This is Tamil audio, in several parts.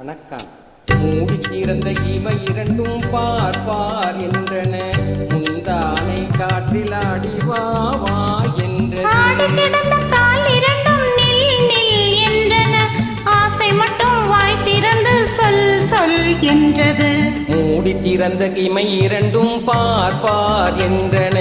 வணக்கம் மூடி திறந்த இவை இரண்டும் பார் பார் என்றன முந்தானை காற்றில் ஆடி வா வா ஆடு என்றது என்றது மூடி திறந்த இமை இரண்டும் பார் பார் என்றன.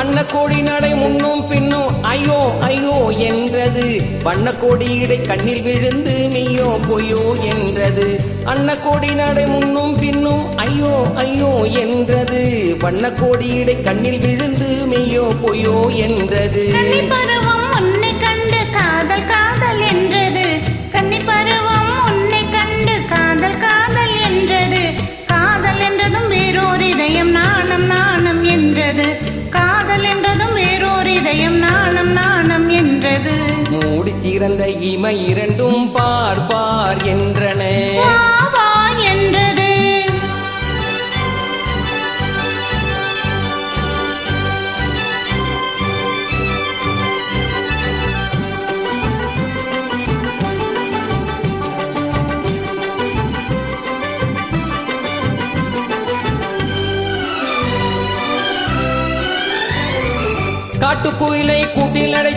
அன்னக்கோடி நடை முன்னும் பின்னும் ஐயோ ஐயோ என்றது. வண்ணக்கோடி இடை கண்ணில் விழுந்து மெய்யோ பொய்யோ என்றது. அன்னக்கோடி நடை முன்னும் பின்னும் ஐயோ ஐயோ என்றது. வண்ணக்கோடி இடை கண்ணில் விழுந்து மெய்யோ பொய்யோ என்றது. கன்னி பருவம் உன்னை கண்டு காதல் காதல் என்றது. திறந்த இமை இரண்டும் பார் பார் என்றன. என்றது. காட்டுக்குயிலை கூட்டில் அடைத்து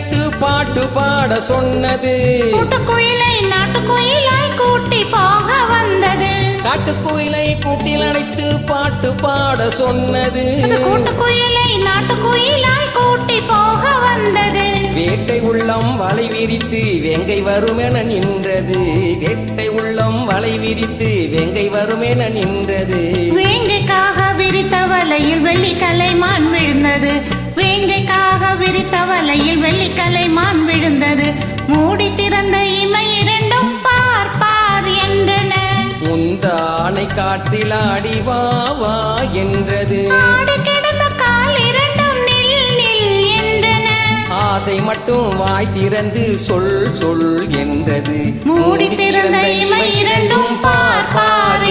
பாட்டு பாட சொன்னது. கூட்டுக்குயிலை நாட்டுக்குயிலாய் கூட்டி போக வந்தது. காட்டுக்குயிலை கூட்டில் அடைத்து பாட்டு பாட சொன்னது. கூட்டுக்குயிலை நாட்டுக்குயிலாய் கூட்டி போக வந்தது. வேட்டை உள்ளம் வலை விரித்து வெங்கை வருமென நின்றது. வேட்டை உள்ளம் வலை விரித்து வெங்கை வருமென நின்றது. வேங்கைக்காக விரித்த வலையில் வெள்ளிக்கலை மான் விழுந்தது. வேங்கைக்காக விரித்த வலையில் வெள்ளிக்கலை மான் விழுந்தது. மூடி திறந்த இமை இரண்டும் பார் பார் என்றன. முந்தானை காட்டில் ஆடி வா வா என்றது. ஆசை மட்டும் வாய் திறந்து சொல் சொல் என்றது. மூடி திறந்த இமை இரண்டும் பார் பார்